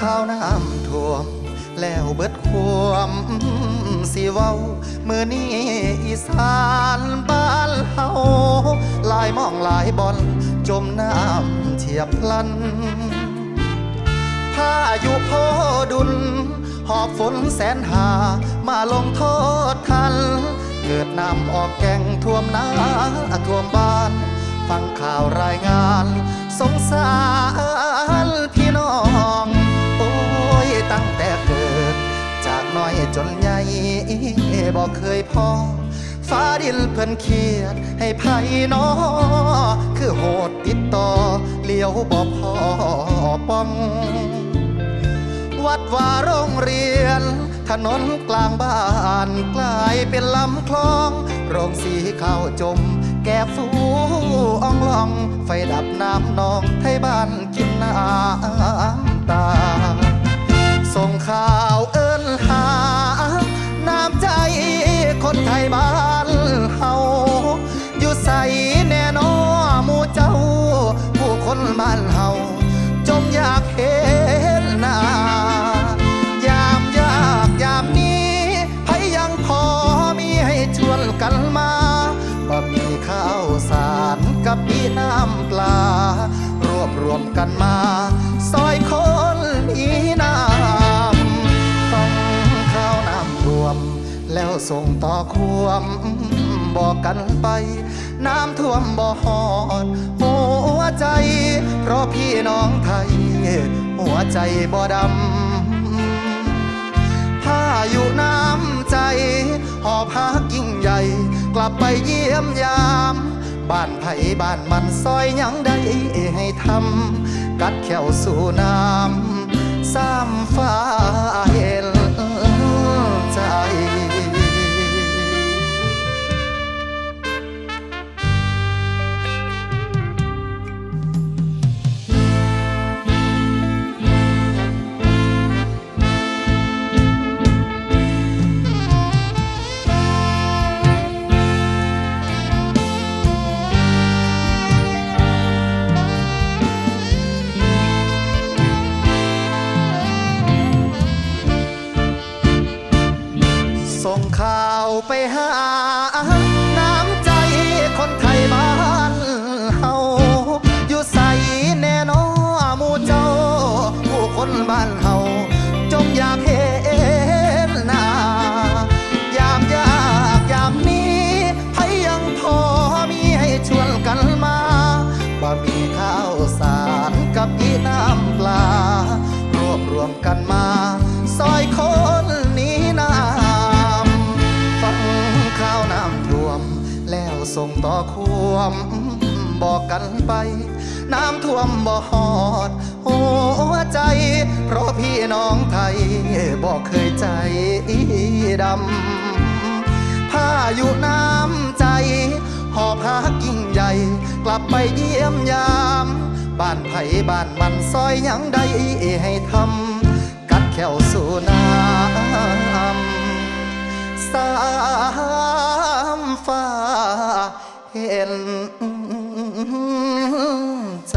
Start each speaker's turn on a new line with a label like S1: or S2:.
S1: ข้าวน้ำท่วม แล้วเบิดความสิเว้ามือนี้อีสานบ้านเฮาหลายมองหลายบอนจมน้ำเฉียบพลันพายุโพดุล หอบฝนแสนหามาลงโทษทัน เกิดน้ำออกแก่งท่วมนาท่วมบ้านฟังข่าวรายงาน สงสารพี่น้อง พอ ฟ้าดินเพิ่นเคียด ให้ไพ่นอ คือโหดติดต่อเลี้ยวบ่พอป้อง วัดว่าโรงเรียน ถนนกลางบ้านกลายเป็นลำคลอง โรงสีข้าวจม แก่ฟูอ่องล่อง ไฟดับน้ำนองให้บ้านกิน ดีน้ำปลา รวบรวมกันมาซอยคนมีน้ำฟังข้าวน้ำท่วม แล้วส่งต่อควม บอกกันไป น้ำท่วมบ่หอด หัวใจ เพราะพี่น้องไทย หัวใจบ่ดำถ้าอยู่น้ำใจ หอบพักยิ่งใหญ่ กลับไปเยี่ยมยาม บ้านไผ่บ้านมันซอยยังได้ให้ทำกัดแขวสู่น้ำสา ไปหา น้ำใจคนไทยบ้านเฮาอยู่ใส่แน่นอหมู่เจ้า ผู้คนบ้านเฮาจงอยาก มบอกกันไป น้ำท่วมบ่หอด หัวใจ เพราะพี่น้องไทยบอกเคยใจดำพาอยุน้ำใจ หอบพักยิ่งใหญ่ กลับไปเยี่ยมยาม บ้านไผ่บ้านมันซอยยังได้ให้ทำ เห็นใจ